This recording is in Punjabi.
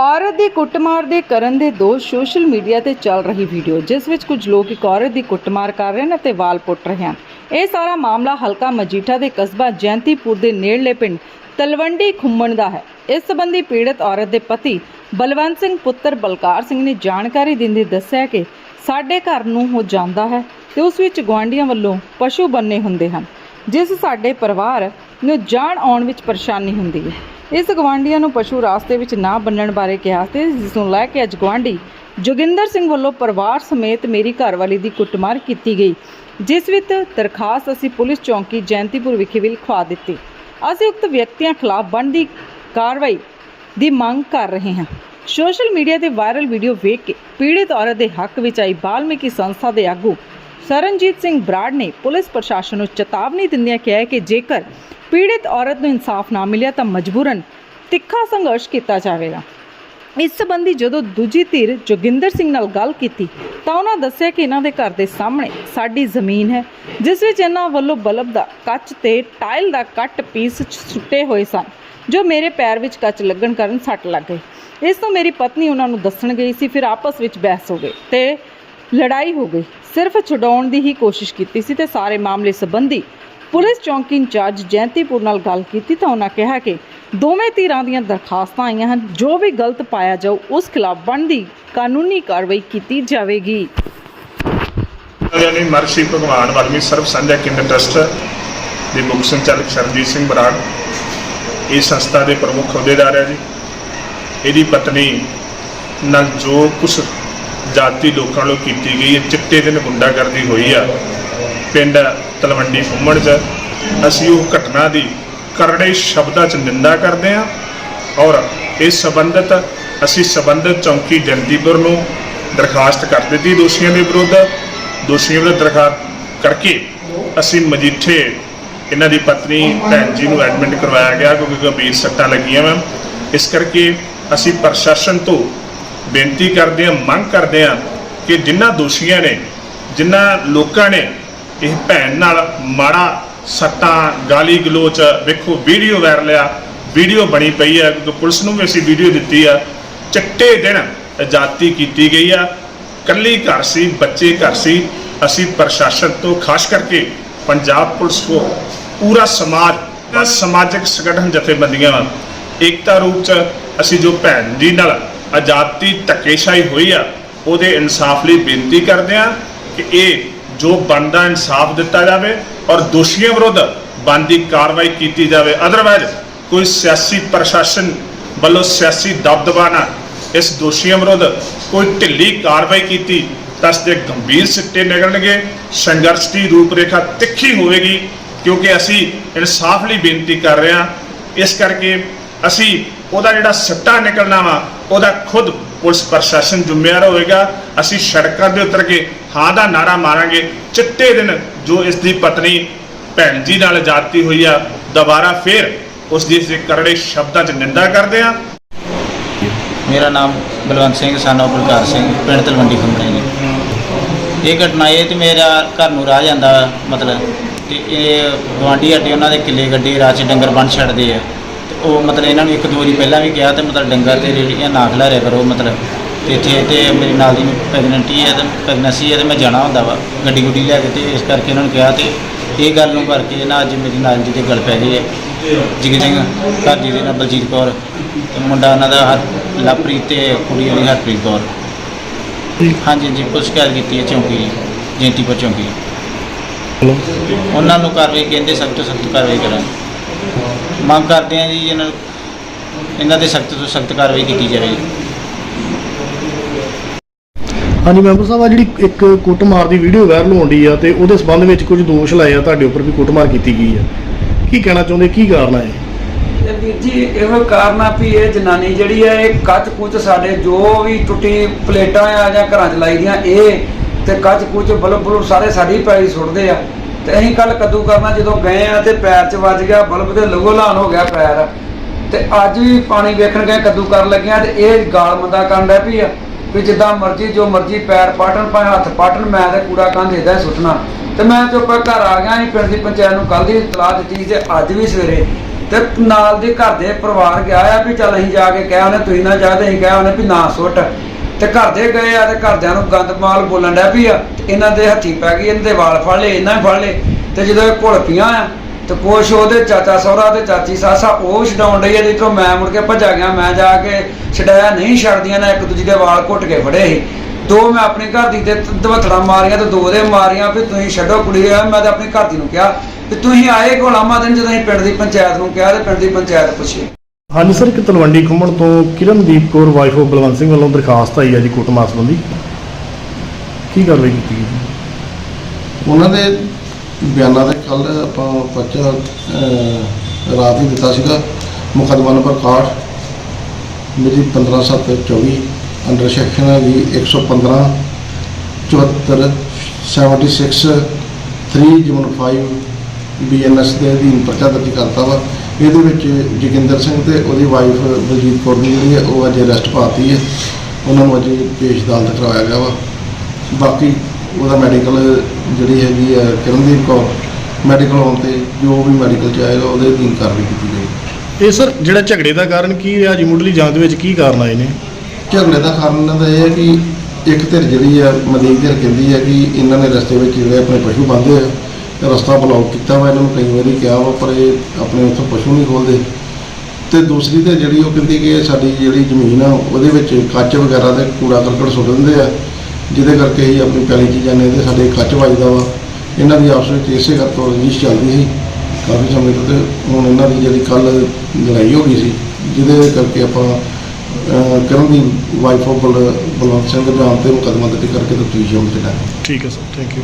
ਔਰਤ ਦੀ ਕੁੱਟਮਾਰ ਦੇ ਕਰਨ ਦੇ ਦੋਸ਼ ਸੋਸ਼ਲ ਮੀਡੀਆ ਤੇ ਚੱਲ ਰਹੀ ਵੀਡੀਓ, ਜਿਸ ਵਿੱਚ ਕੁਝ ਲੋਕ ਇੱਕ ਔਰਤ ਦੀ ਕੁੱਟਮਾਰ ਕਰ ਰਹੇ ਨੇ ਅਤੇ ਵਾਲ ਪੁੱਟ ਰਹੇ ਹਨ। ਇਹ ਸਾਰਾ ਮਾਮਲਾ ਹਲਕਾ ਮਜੀਠਾ ਦੇ ਕਸਬਾ ਜੈਂਤੀਪੁਰ ਦੇ ਨੇੜਲੇ ਪਿੰਡ ਤਲਵੰਡੀ ਖੁੰਮਣ ਦਾ ਹੈ। ਇਸ ਸੰਬੰਧੀ ਪੀੜਤ ਔਰਤ ਦੇ ਪਤੀ ਬਲਵੰਤ ਸਿੰਘ ਪੁੱਤਰ ਬਲਕਾਰ ਸਿੰਘ ਨੇ ਜਾਣਕਾਰੀ ਦਿੰਦੇ ਦੱਸਿਆ ਕਿ ਸਾਡੇ ਘਰ ਨੂੰ ਉਹ ਜਾਂਦਾ ਹੈ ਤੇ ਉਸ ਵਿੱਚ ਗੁਆਂਢੀਆਂ ਵੱਲੋਂ ਪਸ਼ੂ ਬੰਨੇ ਹੁੰਦੇ ਹਨ, ਜਿਸ ਸਾਡੇ ਪਰਿਵਾਰ ਨੂੰ ਜਾਣ ਆਉਣ ਵਿੱਚ ਪਰੇਸ਼ਾਨੀ ਹੁੰਦੀ ਹੈ। ਇਸ ਗਵਾਂਢੀਆਂ ਨੂੰ ਪਸ਼ੂ ਰਾਸਤੇ ਵਿੱਚ ਨਾ ਬੰਨਣ ਬਾਰੇ ਕਿਹਾ ਤੇ ਜਿਸ ਨੂੰ ਲੈ ਕੇ ਅੱਜ ਗਵਾਂਢੀ ਜੋਗਿੰਦਰ ਸਿੰਘ ਵੱਲੋਂ ਪਰਿਵਾਰ ਸਮੇਤ ਮੇਰੀ ਘਰਵਾਲੀ ਦੀ ਕੁੱਟਮਾਰ ਕੀਤੀ ਗਈ, ਜਿਸ ਵਿੱਚ ਦਰਖਾਸਤ ਅਸੀਂ ਪੁਲਿਸ ਚੌਂਕੀ ਜੈਂਤੀਪੁਰ ਵਿਖੇ ਵੀ ਲਿਖਵਾ ਦਿੱਤੀ। ਅਸੀਂ ਉਕਤ ਵਿਅਕਤੀਆਂ ਖਿਲਾਫ ਬਣਦੀ ਕਾਰਵਾਈ ਦੀ ਮੰਗ ਕਰ ਰਹੇ ਹਾਂ। ਸੋਸ਼ਲ ਮੀਡੀਆ ਤੇ ਵਾਇਰਲ ਵੀਡੀਓ ਵੇਖ ਕੇ ਪੀੜਿਤ ਔਰਤ ਦੇ ਹੱਕ ਵਿੱਚ ਆਈ ਬਾਲਮੀਕੀ ਸੰਸਥਾ ਦੇ ਆਗੂ ਸਰਨਜੀਤ ਸਿੰਘ ਬਰਾੜ ਨੇ ਪੁਲਿਸ ਪ੍ਰਸ਼ਾਸਨ ਨੂੰ ਚੇਤਾਵਨੀ ਦਿੰਦਿਆਂ ਕਿਹਾ ਕਿ ਜੇਕਰ ਪੀੜਿਤ ਔਰਤ ਨੂੰ ਇਨਸਾਫ ਨਾ ਮਿਲਿਆ ਤਾਂ ਮਜਬੂਰਨ ਤਿੱਖਾ ਸੰਘਰਸ਼ ਕੀਤਾ ਜਾਵੇਗਾ। ਇਸ ਸੰਬੰਧੀ ਜਦੋਂ ਦੂਜੀ ਧਿਰ ਜੋਗਿੰਦਰ ਸਿੰਘ ਨਾਲ ਗੱਲ ਕੀਤੀ ਤਾਂ ਉਹਨਾਂ ਦੱਸਿਆ ਕਿ ਇਹਨਾਂ ਦੇ ਘਰ ਦੇ ਸਾਹਮਣੇ ਸਾਡੀ ਜ਼ਮੀਨ ਹੈ, ਜਿਸ ਵਿੱਚ ਇਹਨਾਂ ਵੱਲੋਂ ਬਲਬ ਦਾ ਕੱਚ ਤੇ ਟਾਇਲ ਦਾ ਕੱਟ ਪੀਸ ਸੁੱਟੇ ਹੋਏ ਸਨ, ਜੋ ਮੇਰੇ ਪੈਰ ਵਿੱਚ ਕੱਚ ਲੱਗਣ ਕਾਰਨ ਸੱਟ ਲੱਗ ਗਈ। ਇਸ ਤੋਂ ਮੇਰੀ ਪਤਨੀ ਉਹਨਾਂ ਨੂੰ ਦੱਸਣ ਗਈ ਸੀ, ਫਿਰ ਆਪਸ ਵਿੱਚ ਬਹਿਸ ਹੋ ਗਈ ਤੇ ਲੜਾਈ ਹੋ ਗਈ। ਸਿਰਫ ਛਡਾਉਣ ਦੀ ਹੀ ਕੋਸ਼ਿਸ਼ ਕੀਤੀ ਸੀ ਤੇ ਸਾਰੇ ਮਾਮਲੇ ਸੰਬੰਧੀ ਪੁਲਿਸ ਚੌਂਕੀ ਇੰਚਾਰਜ ਜੈਂਤੀਪੁਰ ਨਾਲ ਗੱਲ ਕੀਤੀ ਤਾਂ ਉਹਨਾਂ ਕਿਹਾ ਕਿ ਦੋਵੇਂ ਧਿਰਾਂ ਦੀਆਂ ਦਰਖਾਸਤਾਂ ਆਈਆਂ ਹਨ, ਜੋ ਵੀ ਗਲਤ ਪਾਇਆ ਜਾਊ, ਉਸ ਖਿਲਾਫ ਬਣਦੀ ਕਾਨੂੰਨੀ ਕਾਰਵਾਈ ਕੀਤੀ ਜਾਵੇਗੀ। ਯਾਨੀ ਮਰਸ਼ੀ ਭਗਵਾਨ ਵਾਲਮੀ ਸਰਬ ਸਾਂਝਾ ਕੇਂਦਰ ਟਰਸਟ ਦੇ ਮੁੱਖ ਸੰਚਾਲਕ ਸ਼ਰਨਜੀਤ ਸਿੰਘ ਬਰਾੜ, ਇਹ ਸੰਸਥਾ ਦੇ ਪ੍ਰਮੁੱਖ ਅਹੁਦੇਦਾਰ ਹੈ ਜੀ। ਇਹਦੀ ਪਤਨੀ ਨਾਲ ਜੋ ਕੁਝ ਜਾਤੀ ਲੋਕਾਂ ਵੱਲੋਂ ਕੀਤੀ ਗਈ ਹੈ। ਚਿੱਟੇ ਦਿਨ ਗੁੰਡਾਗਰਦੀ ਹੋਈ ਆ। ਪਿੰਡ ਤਲਵੰਡੀ ਫੁੰਮਣ 'ਚ। ਅਸੀਂ ਉਹ ਘਟਨਾ ਦੀ ਕਰੜੇ ਸ਼ਬਦਾਂ 'ਚ ਨਿੰਦਾ ਕਰਦੇ ਹਾਂ। ਔਰ ਇਸ ਸੰਬੰਧਤ ਅਸੀਂ ਸੰਬੰਧਿਤ ਚੌਂਕੀ ਜੰਦੀਪੁਰ ਨੂੰ ਦਰਖਾਸਤ ਕਰ ਦਿੱਤੀ ਦੋਸ਼ੀਆਂ ਦੇ ਵਿਰੁੱਧ। ਦੋਸ਼ੀਆਂ ਵਿਰੁੱਧ ਦਰਖਾਸਤ ਕਰਕੇ ਅਸੀਂ ਮਜੀਠੇ ਇਹਨਾਂ ਦੀ ਪਤਨੀ, ਭੈਣ ਜੀ ਨੂੰ ਐਡਮਿਟ ਕਰਵਾਇਆ ਗਿਆ ਕਿਉਂਕਿ ਗੰਭੀਰ ਸੱਟਾਂ ਲੱਗੀਆਂ ਵਾ। ਇਸ ਕਰਕੇ ਅਸੀਂ ਪ੍ਰਸ਼ਾਸਨ ਤੋਂ ਬੇਨਤੀ ਕਰਦੇ ਹਾਂ, ਮੰਗ ਕਰਦੇ ਹਾਂ ਕਿ ਜਿਨ੍ਹਾਂ ਦੋਸ਼ੀਆਂ ਨੇ ਜਿਨ੍ਹਾਂ ਲੋਕਾਂ ਨੇ ਇਹ ਭੈਣ ਨਾਲ ਮਾੜਾ ਸੱਟਾਂ, ਗਾਲੀ ਗਲੋਚ, ਵੇਖੋ ਵੀਡੀਓ ਵਾਇਰਲ ਆ, ਵੀਡੀਓ ਬਣੀ ਪਈ ਆ, ਕਿਉਂਕਿ ਪੁਲਿਸ ਨੂੰ ਵੀ ਅਸੀਂ ਵੀਡੀਓ ਦਿੱਤੀ ਆ, ਚਿੱਟੇ ਦਿਨ ਆਜ਼ਾਦੀ ਕੀਤੀ ਗਈ ਆ ਕੱਲੀ ਘਰ ਸੀ, ਬੱਚੇ ਘਰ ਸੀ, ਅਸੀਂ ਪ੍ਰਸ਼ਾਸਨ ਤੋਂ ਖਾਸ ਕਰਕੇ ਪੰਜਾਬ ਪੁਲਿਸ ਕੋ ਪੂਰਾ ਸਮਾਜ ਬਸ ਸਮਾਜਿਕ ਸੰਗਠਨ ਜਥੇਬੰਦੀਆਂ ਵਾਂ ਏਕਤਾ ਰੂਪ ਚ ਅਸੀਂ ਜੋ ਭੈਣ ਜੀ ਨਾਲ ਆਜ਼ਾਦੀ ਧੱਕੇਸ਼ਾਹੀ ਹੋਈ ਆ, ਉਹਦੇ ਇਨਸਾਫ ਲਈ ਬੇਨਤੀ ਕਰਦੇ ਆ ਕਿ ਇਹ ਜੋ ਬਣਦਾ ਇਨਸਾਫ ਦਿੱਤਾ ਜਾਵੇ ਔਰ ਦੋਸ਼ੀਆਂ ਵਿਰੁੱਧ ਬਣਦੀ ਕਾਰਵਾਈ ਕੀਤੀ ਜਾਵੇ। ਅਦਰਵਾਇਜ਼ ਕੋਈ ਸਿਆਸੀ ਪ੍ਰਸ਼ਾਸਨ ਵੱਲੋਂ ਸਿਆਸੀ ਦਬਦਬਾ ਨਾਲ ਇਸ ਦੋਸ਼ੀਆਂ ਵਿਰੁੱਧ ਕੋਈ ਢਿੱਲੀ ਕਾਰਵਾਈ ਕੀਤੀ, ਤਾਂ ਇਸ ਦੇ ਗੰਭੀਰ ਸਿੱਟੇ ਨਿਕਲਣਗੇ ਸੰਘਰਸ਼ ਦੀ ਰੂਪਰੇਖਾ ਤਿੱਖੀ ਹੋਵੇਗੀ, ਕਿਉਂਕਿ ਅਸੀਂ ਇਨਸਾਫ ਲਈ ਬੇਨਤੀ ਕਰ ਰਹੇ ਹਾਂ। ਇਸ ਕਰਕੇ ਅਸੀਂ ਉਹਦਾ ਜਿਹੜਾ ਸਿੱਟਾ ਨਿਕਲਣਾ ਵਾ ਉਹਦਾ ਖੁਦ ਪੁਲਿਸ ਪ੍ਰਸ਼ਾਸਨ ਜ਼ਿੰਮੇਵਾਰ ਹੋਵੇਗਾ। ਅਸੀਂ ਸੜਕਾਂ ਦੇ ਉਤਰ ਕੇ ਹਾਂ ਦਾ ਨਾਰਾ ਮਾਰਾਂਗੇ। ਚਿੱਟੇ ਦਿਨ ਜੋ ਇਸ ਦੀ ਪਤਨੀ ਭੈਣ ਜੀ ਨਾਲ ਜਾਤੀ ਹੋਈ ਆ, ਦੁਬਾਰਾ ਫੇਰ ਉਸ ਦੀ ਇਸ ਕਰੜੇ ਸ਼ਬਦਾਂ 'ਚ ਨਿੰਦਾ ਕਰਦੇ ਆ ਮੇਰਾ ਨਾਮ ਬਲਵੰਤ ਸਿੰਘ ਸਾਨੋ ਬਲਕਾਰ ਸਿੰਘ, ਪਿੰਡ ਤਲਵੰਡੀ ਖੰਮਣੇ ਜੀ ਇਹ ਘਟਨਾ ਇਹ ਤੇ ਮੇਰਾ ਘਰ ਨੂੰ ਰਾਹ ਜਾਂਦਾ, ਮਤਲਬ ਤੇ ਇਹ ਗਵਾਂਢੀ ਅੱਡੇ ਉਹਨਾਂ ਦੇ ਕਿੱਲੇ ਗੱਡੀ ਰਾਹ 'ਚ ਡੰਗਰ ਬੰਨ ਛੱਡਦੇ ਆ। ਤੇ ਉਹ ਮਤਲਬ ਇਹਨਾਂ ਨੂੰ ਇੱਕ ਦੋ ਵਾਰੀ ਪਹਿਲਾਂ ਵੀ ਕਿਹਾ ਤੇ ਮਤਲਬ ਡੰਗਰ ਤੇ ਰੇੜੀਆਂ ਨਾ ਖਿਲਾਰਿਆ ਕਰੋ ਮਤਲਬ ਤੇ ਇੱਥੇ ਤੇ ਮੇਰੇ ਨਾਲ ਦੀ ਪ੍ਰੈਗਨੈਂਟੀ ਹੈ ਤੇ ਪ੍ਰੈਗਨੈਂਸੀ ਹੈ ਤੇ ਮੈਂ ਜਾਣਾ ਹੁੰਦਾ ਵਾ ਗੱਡੀ ਗੁੱਡੀ ਲੈ ਕੇ ਤੇ ਇਸ ਕਰਕੇ ਇਹਨਾਂ ਨੂੰ ਕਿਹਾ ਤੇ ਇਹ ਗੱਲ ਨੂੰ ਕਰਕੇ ਨਾ ਅੱਜ ਮੇਰੀ ਨਾਲ ਦੀ ਤੇ ਗੱਲ ਪੈ ਗਈ ਹੈ। ਜਿਗਰ ਸਿੰਘ ਘਰ ਦੀ ਦੇ ਨਾਲ ਬਲਜੀਤ ਕੌਰ ਤੇ ਮੁੰਡਾ ਉਹਨਾਂ ਦਾ ਹਰ ਲਵਪ੍ਰੀਤ ਤੇ ਕੁੜੀ ਉਹਦੀ ਹਰਪ੍ਰੀਤ ਕੌਰ। ਹਾਂਜੀ ਜੀ ਪੁਲਿਸ ਸ਼ਿਕਾਇਤ ਕੀਤੀ ਹੈ ਚੌਂਕੀ ਜੈਂਤੀਪੁਰ ਚੌਂਕੀ ਉਹਨਾਂ ਨੂੰ ਕਾਰਵਾਈ ਕਹਿੰਦੇ ਸਖਤ ਤੋਂ ਸਖਤ ਕਾਰਵਾਈ ਕਰਾਂ ਮੰਗ ਕਰਦੇ ਆ ਜੀ ਇਹਨਾਂ ਇਹਨਾਂ ਤੇ ਸਖਤ ਤੋਂ ਸਖਤ ਕਾਰਵਾਈ ਕੀਤੀ ਜਾਵੇ ਹਾਂਜੀ ਮੈਂਬਰ ਸਾਹਿਬ ਆ ਜਿਹੜੀ ਇੱਕ ਕੁੱਟਮਾਰ ਦੀ ਵੀਡੀਓ ਵਾਇਰਲ ਹੋਣ ਦੀ ਆ ਤੇ ਉਹਦੇ ਸਬੰਧ ਵਿੱਚ ਕੁਝ ਦੋਸ਼ ਲਾਏ ਆ ਤੁਹਾਡੇ ਉੱਪਰ ਵੀ ਕੁੱਟਮਾਰ ਕੀਤੀ ਗਈ ਆ। ਕੀ ਕਹਿਣਾ ਚਾਹੁੰਦੇ ਕੀ ਕਾਰਨ ਹੈ ਤੇ ਵੀਰ ਜੀ ਇਹੋ ਕਾਰਨ ਆ ਵੀ ਇਹ ਜਨਾਨੀ ਜਿਹੜੀ ਹੈ ਇਹ ਕੱਚ ਕੁੱਚ ਸਾਡੇ ਜੋ ਵੀ ਟੁੱਟੀ ਪਲੇਟਾਂ ਆ ਜਾਂ ਘਰਾਂ 'ਚ ਲਾਈ ਦੀਆਂ ਇਹ ਤੇ ਕੱਚ ਕੁੱਚ ਬਲਬ ਬਲਬ ਸਾਰੇ ਸਾਡੀ ਪੈਰੀ ਸੁੱਟਦੇ ਆ। ਤੇ ਅਸੀਂ ਕੱਲ ਕੱਦੂ ਕਰਨਾ ਜਦੋਂ ਗਏ ਆ ਤੇ ਪੈਰ 'ਚ ਵੱਜ ਗਿਆ, ਬਲਬ ਤੇ ਲਗੋ ਹੋ ਗਿਆ ਪੈਰ। ਤੇ ਅੱਜ ਵੀ ਪਾਣੀ ਵੇਖਣ ਗਏ ਕੱਦੂ ਕਰਨ ਲੱਗਿਆ ਤੇ ਇਹ ਗਾਲ ਮੰਦਾ ਕਰਨ ਡਿਆ ਵੀ ਵੀ ਜਿੱਦਾਂ ਮਰਜ਼ੀ, ਜੋ ਮਰਜ਼ੀ ਪੈਰ ਪਾਟਣ, ਭਾਵੇਂ ਹੱਥ ਪਾਟਣ, ਮੈਂ ਤੇ ਕੂੜਾ ਕੰਧ ਏਦਾਂ ਸੁੱਟਣਾ। ਤੇ ਮੈਂ ਚੁੱਪ ਘਰ ਆ ਗਿਆ ਸੀ ਪਿੰਡ ਦੀ ਪੰਚਾਇਤ ਨੂੰ ਕੱਲ ਦੀ ਇਤਲਾਹ ਦਿੱਤੀ ਤੇ ਅੱਜ ਵੀ ਸਵੇਰੇ। ਤੇ ਨਾਲ ਦੇ ਘਰ ਦੇ ਪਰਿਵਾਰ ਗਿਆ ਆ ਵੀ ਚੱਲ ਅਸੀਂ ਜਾ ਕੇ ਕਹਿਆ ਉਹਨੇ ਤੁਸੀਂ ਨਾ ਚਾਹਦੇ ਅਸੀਂ ਕਹਿਆ ਉਹਨੇ ਵੀ ਨਾ ਸੁੱਟ। ਤੇ ਘਰ ਦੇ ਗਏ ਆ ਤੇ ਘਰਦਿਆਂ ਨੂੰ ਗੰਦਮਾਲ ਬੋਲਣ ਡਿਆ ਵੀ ਆ ਤੇ ਇਹਨਾਂ ਦੇ ਹੱਥੀ ਪੈ ਗਈ, ਇਹਨਾਂ ਦੇ ਵਾਲ ਫੜ ਲਏ, ਇਹਨਾਂ ਫੜ ਲਏ। ਤੇ ਜਦੋਂ ਇਹ ਘੁਲ ਪੀਆਂ ਆ, ਤੇ ਕੁਛ ਉਹਦੇ ਚਾਚਾ ਸਹੁਰਾ ਤੇ ਚਾਚੀ ਸਾਸਾ ਉਹ ਛਡਾਉਣ ਡਈ ਆ ਜਿੱਥੋਂ ਮੈਂ ਮੁੜ ਕੇ ਭੱਜਾ ਗਿਆ, ਮੈਂ ਜਾ ਕੇ ਛਡਾਇਆ, ਨਹੀਂ ਛੱਡਦੀਆਂ ਨਾ ਇੱਕ ਦੂਜੀ ਦੇ ਵਾਲ ਘੁੱਟ ਕੇ ਫੜੇ ਸੀ। ਦੋ ਮੈਂ ਆਪਣੀ ਘਰ ਦੀ ਤੇ ਦਵਤੜਾ ਮਾਰੀਆਂ ਤੇ ਦੋ ਦੇ ਮਾਰੀਆਂ ਵੀ ਤੁਸੀਂ ਛੱਡੋ ਕੁੜੀ ਆ ਮੈਂ ਤੇ ਆਪਣੀ ਘਰ ਦੀ ਨੂੰ ਕਿਹਾ ਵੀ ਤੁਸੀਂ ਆਏ ਘੋਲਾਮਾ ਦਿਨ ਜਦੋਂ ਅਸੀਂ ਪਿੰਡ ਦੀ ਪੰਚਾਇਤ ਨੂੰ ਕਿਹਾ ਤੇ ਪਿੰਡ ਦੀ ਪੰਚਾਇਤ ਪੁੱਛੀ। ਹਾਂਜੀ ਸਰ ਇੱਕ ਤਲਵੰਡੀ ਖੁੰਮਣ ਤੋਂ ਕਿਰਨਦੀਪ ਕੌਰ ਵਾਈਫ ਆਫ ਬਲਵੰਤ ਸਿੰਘ ਵੱਲੋਂ ਦਰਖਾਸਤ ਆਈ ਹੈ ਜੀ ਕੁੱਟਮਾਰ ਸੰਬੰਧੀ ਕੀ ਕਾਰਵਾਈ ਕੀਤੀ ਗਈ ਜੀ? ਉਹਨਾਂ ਦੇ ਬਿਆਨਾਂ ਦੇ ਕੱਲ ਆਪਾਂ ਪਰਚਾ ਅਹ, ਰਾਤ ਹੀ ਦਿੱਤਾ ਸੀਗਾ। ਮੁਕੱਦਮਾ ਨੰਬਰ 61 ਮੇਰੀ 15724 ਅੰਡਰ ਸੈਕਸ਼ਨ ਹੈ ਜੀ 115 74 76 3 ਜਮਨ 5 ਬੀਐਨਐਸ ਦੇ ਅਧੀਨ ਪਰਚਾ ਦਰਜ ਕਰਤਾ ਵਾ। ਇਹਦੇ ਵਿੱਚ ਜੋਗਿੰਦਰ ਸਿੰਘ ਤੇ ਉਹਦੀ ਵਾਈਫ ਬਲਜੀਤ ਕੌਰ ਦੀ ਜਿਹੜੀ ਹੈ ਉਹ ਅੱਜ ਅਰੈਸਟ ਪਾਤੀ ਹੈ। ਉਹਨਾਂ ਨੂੰ ਅੱਜ ਪੇਸ਼ ਅਦਾਲਤ ਕਰਵਾਇਆ ਗਿਆ ਵਾ। ਬਾਕੀ ਉਹਦਾ ਮੈਡੀਕਲ ਜਿਹੜੀ ਹੈਗੀ ਹੈ ਕਿਰਨਦੀਪ ਕੌਰ ਮੈਡੀਕਲ ਹੋਣ ਤੇ ਜੋ ਵੀ ਮੈਡੀਕਲ ਚ ਆਏਗਾ ਉਹਦੇ ਅਧੀਨ ਕਾਰਵਾਈ ਕੀਤੀ ਜਾਏਗੀ। ਇਹ ਸਰ ਜਿਹੜਾ ਝਗੜੇ ਦਾ ਕਾਰਨ ਕੀ ਰਿਹਾ? ਜੀ ਮੁੱਢਲੀ ਜਾਂਚ ਦੇ ਵਿੱਚ ਕੀ ਕਾਰਨ ਆਏ ਨੇ? ਝਗੜੇ ਦਾ ਕਾਰਨ ਇਹਨਾਂ ਦਾ ਇਹ ਹੈ ਕਿ ਇੱਕ ਧਿਰ ਜਿਹੜੀ ਹੈ ਮਦੀਕ ਧਿਰ ਕਹਿੰਦੀ ਹੈ ਕਿ ਇਹਨਾਂ ਨੇ ਰਸਤੇ ਵਿੱਚ ਜਿਹੜੇ ਆਪਣੇ ਪਸ਼ੂ ਬੰਨ੍ਹਦੇ ਆ। ਰਸਤਾ ਬਲੌਕ ਕੀਤਾ ਵਾ ਇਹਨਾਂ ਨੂੰ ਕਈ ਵਾਰੀ ਕਿਹਾ ਵਾ ਪਰ ਇਹ ਆਪਣੇ ਉੱਥੋਂ ਪਸ਼ੂ ਨਹੀਂ ਖੋਲਦੇ। ਤੇ ਦੂਸਰੀ ਤੇ ਜਿਹੜੀ ਉਹ ਕਹਿੰਦੀ ਕਿ ਸਾਡੀ ਜਿਹੜੀ ਜ਼ਮੀਨ ਆ ਉਹਦੇ ਵਿੱਚ ਕੱਚ ਵਗੈਰਾ ਤੇ ਕੂੜਾ ਕਰਕਟ ਸੁੱਟ ਦਿੰਦੇ ਆ ਜਿਹਦੇ ਕਰਕੇ ਹੀ ਆਪਣੀ ਪੈਲੀ ਚ ਜਾਂਦੇ ਤੇ ਸਾਡੇ ਕੱਚ ਵੱਜਦਾ ਵਾ। ਇਹਨਾਂ ਦੀ ਆਪਸ ਵਿੱਚ ਇਸੇ ਕਰਕੇ ਰੰਜਿਸ਼ ਚੱਲਦੀ ਸੀ। ਕਾਫੀ ਸਮੇਂ ਤੋਂ ਤੇ ਹੁਣ ਇਹਨਾਂ ਦੀ ਜਿਹੜੀ ਕੱਲ ਲੜਾਈ ਹੋ ਗਈ ਸੀ ਜਿਹਦੇ ਕਰਕੇ ਆਪਾਂ ਅਹ, ਕਰਨ ਦੀ ਵਾਈਫ ਆਫ ਬਲਵੰਤ ਸਿੰਘ ਦੇ ਨਾਮ ਤੇ ਮੁਕੱਦਮਾ ਦਰਜ ਕਰਕੇ ਤਫਤੀਸ਼ ਸ਼ੁਰੂ ਚ ਲਾਇਆ ਠੀਕ ਹੈ ਸਰ ਥੈਂਕ ਯੂ